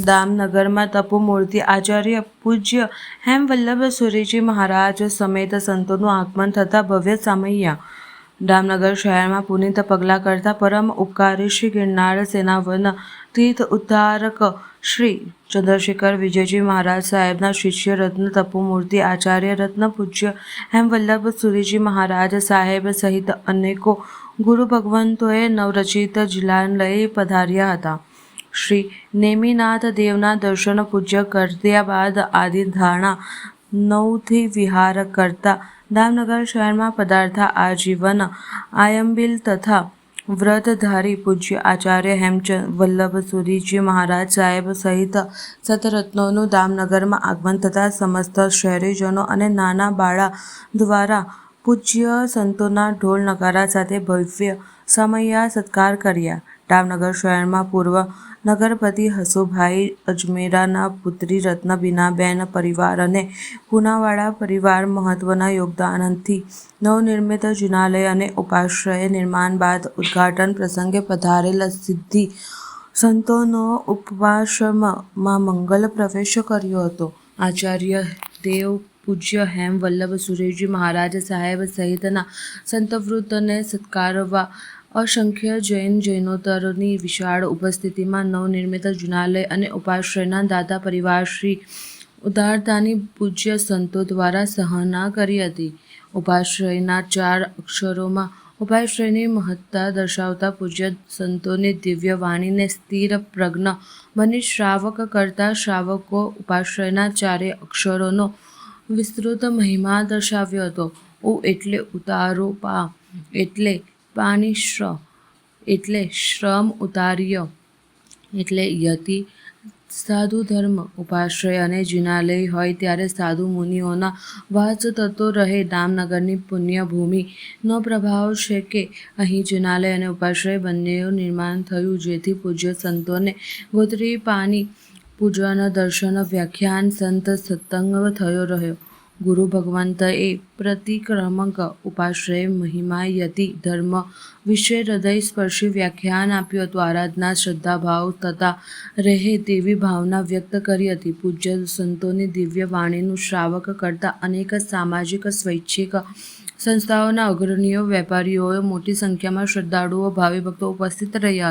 દામનગરમાં તપોમૂર્તિ આચાર્ય પૂજ્ય હેમ વલ્લભ સુરીજી મહારાજ સમેત સંતોનું આગમન થતાં ભવ્ય સામૈયા. દામનગર શહેરમાં પુનિત પગલાં કરતા પરમ ઉપકારી શ્રી ગિરનાર સેનાવન તીર્થ ઉદ્ધારક શ્રી ચંદ્રશેખર વિજયજી મહારાજ સાહેબના શિષ્ય રત્ન તપોમૂર્તિ આચાર્ય રત્ન પૂજ્ય હેમ વલ્લભ સુરીજી મહારાજ સાહેબ સહિત અનેકો ગુરુ ભગવંતોએ નવરચિત જિલ્લા લઈ પધાર્યા હતા. શ્રી નેમિનાથ દેવના દર્શન પૂજ્ય કર્યા બાદ આદિ ધારણા નવથી વિહાર કરતા દામનગર શહેરમાં પધારતા આજીવન, આયંબિલ તથા વ્રતધારી પૂજ્ય આચાર્ય હેમચંદ વલ્લભ સુરીજી મહારાજ સાહેબ સહિત સતરત્નોનું દામનગરમાં આગમન થતાં સમસ્ત શહેરીજનો અને નાના બાળા દ્વારા પૂજ્ય સંતોના ઢોલ નગારા સાથે ભવ્ય સમયા સત્કાર કર્યા. દામનગર શહેરમાં પૂર્વ નગરપતિ હસુભાઈ અજમેરાના પુત્રી રત્નબીનાબેન પરિવાર અને પુનાવાડા પરિવાર મહત્વના યોગદાનથી નવનિર્મિત જિનાલય અને ઉપાશ્રય નિર્માણ બાદ ઉદ્ઘાટન પ્રસંગે પધારેલ સિદ્ધિ સંતોનો ઉપવાસમાં મંગલ પ્રવેશ કર્યો હતો. આચાર્ય દેવ પૂજ્ય હેમ વલ્લભ સુરેજી મહારાજ સાહેબ સહિતના સંતવૃત્તને સત્કારવા અસંખ્ય જૈન જૈનોત્તરોની વિશાળ ઉપસ્થિતિમાં નવનિર્મિત જુનાલય અને ઉપાશ્રયના દાતા પરિવાર શ્રી ઉદારતાની પૂજ્ય સંતો દ્વારા સહના કરી હતી. ઉપાશ્રયના ચાર અક્ષરોમાં ઉપાશ્રયની મહત્તા દર્શાવતા પૂજ્ય સંતોની દિવ્ય વાણીને સ્થિર પ્રજ્ઞ બની શ્રાવક કરતા શ્રાવકો ઉપાશ્રયના ચારેય અક્ષરોનો વિસ્તૃત મહિમા દર્શાવ્યો હતો. ઉ એટલે ઉતારો, પા એટલે પાની શ્ર, એટલે શ્રમ ઉતાર્ય, એટલે યતિ. સાધુ ધર્મ ઉપાશ્રય અને જિનાલય હોય ત્યારે સાધુ મુનિઓના વાસ થતો રહે. દામનગરની પુણ્યભૂમિનો પ્રભાવ છે કે અહીં જિનાલય અને ઉપાશ્રય બંનેનું નિર્માણ થયું, જેથી પૂજ્ય સંતોને ગોત્રી પાણી પૂજન દર્શન, વ્યાખ્યાન, સંત સત્સંગ થયો રહ્યો. ગુરુ ભગવંતએ પ્રતિક્રમક ઉપાશ્રય મહિમા યતિ ધર્મ વિશે હૃદય સ્પર્શી વ્યાખ્યાન આપ્યું હતું. આરાધના, શ્રદ્ધાભાવ તથા રહે તેવી ભાવના વ્યક્ત કરી હતી. પૂજ્ય સંતોની દિવ્ય વાણીનું શ્રાવક કરતા અનેક સામાજિક, સ્વૈચ્છિક સંસ્થાઓના અગ્રણીઓ વેપારીઓ મોટી સંખ્યામાં શ્રદ્ધાળુઓ ભાવિ ભક્તો ઉપસ્થિત રહ્યા